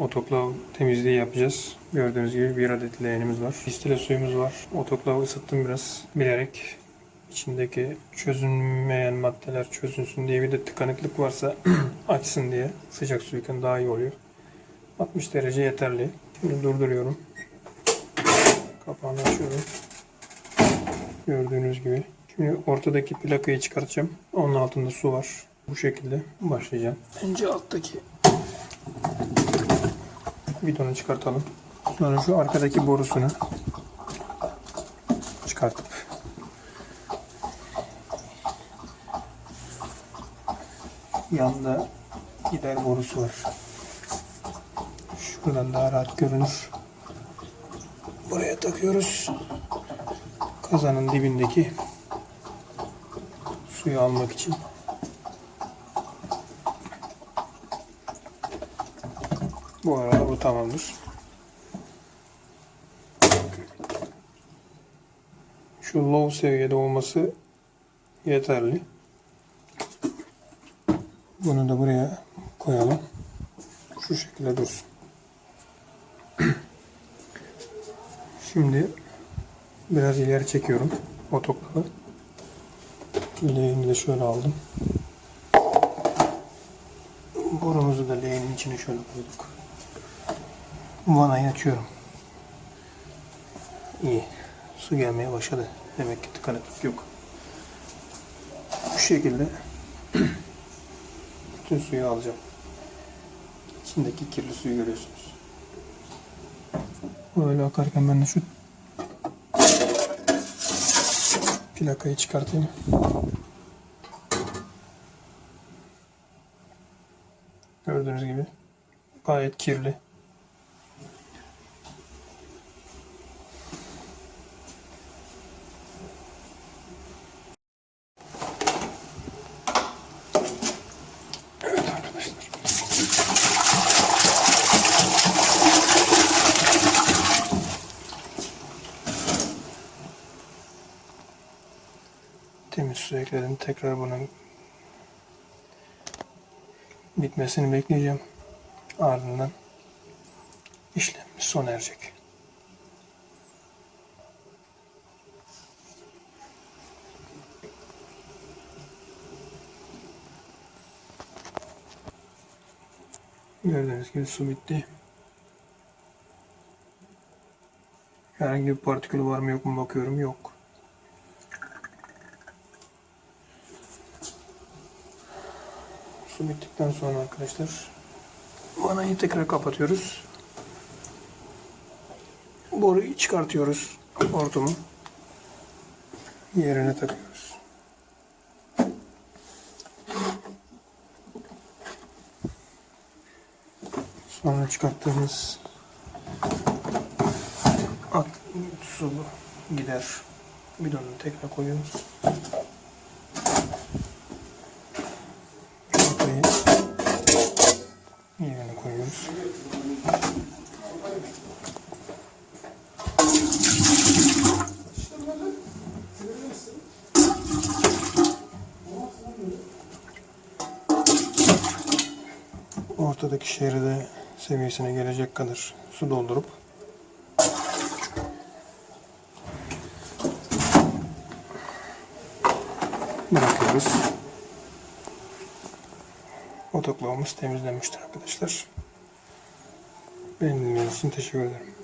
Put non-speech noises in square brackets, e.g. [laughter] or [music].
Otoklav temizliği yapacağız. Gördüğünüz gibi bir adet leğenimiz var. Distile suyumuz var. Otoklavı ısıttım biraz bilerek. İçindeki çözünmeyen maddeler çözünsün diye bir de tıkanıklık varsa [clears throat] açsın diye sıcak suyken daha iyi oluyor. 60 derece yeterli. Şimdi durduruyorum. Kapağını açıyorum. Gördüğünüz gibi. Şimdi ortadaki plakayı çıkartacağım. Onun altında su var. Bu şekilde başlayacağım. Önce alttaki bidonu çıkartalım. Sonra şu arkadaki borusunu çıkartıp yanında gider borusu var. Şuradan daha rahat görünür. Buraya takıyoruz. Kazanın dibindeki suyu almak için. Bu arada bu tamamdır. Şu low seviyede olması yeterli. Bunu da buraya koyalım. Şu şekilde dursun. Şimdi biraz ileri çekiyorum otoklavu. Leğeni de şöyle aldım. Borumuzu da leğenin içine şöyle koyduk. Vanayı açıyorum. İyi. Su gelmeye başladı. Demek ki tıkanıklık yok. Bu şekilde [clears throat] bütün suyu alacağım. İçindeki kirli suyu görüyorsunuz. Böyle akarken ben de şu plakayı çıkartayım. Gördüğünüz gibi gayet kirli. Temiz su ekledim. Tekrar bunun bitmesini bekleyeceğim. Ardından işlemimiz sona erecek. Gördüğünüz gibi su bitti. Herhangi bir partikül var mı yok mu bakıyorum. Yok. Su bittikten sonra arkadaşlar vanayı tekrar kapatıyoruz. Boruyu çıkartıyoruz. Hortumu yerine takıyoruz. Sonra çıkarttığımız at, su gider. Bidonu tekrar koyuyoruz. Çantayı yerine koyuyoruz. Ortadaki şeride seviyesine gelecek kadar su doldurup bırakıyoruz. Otoklavımız temizlenmiştir arkadaşlar. Benim dinlediğiniz için teşekkür ederim.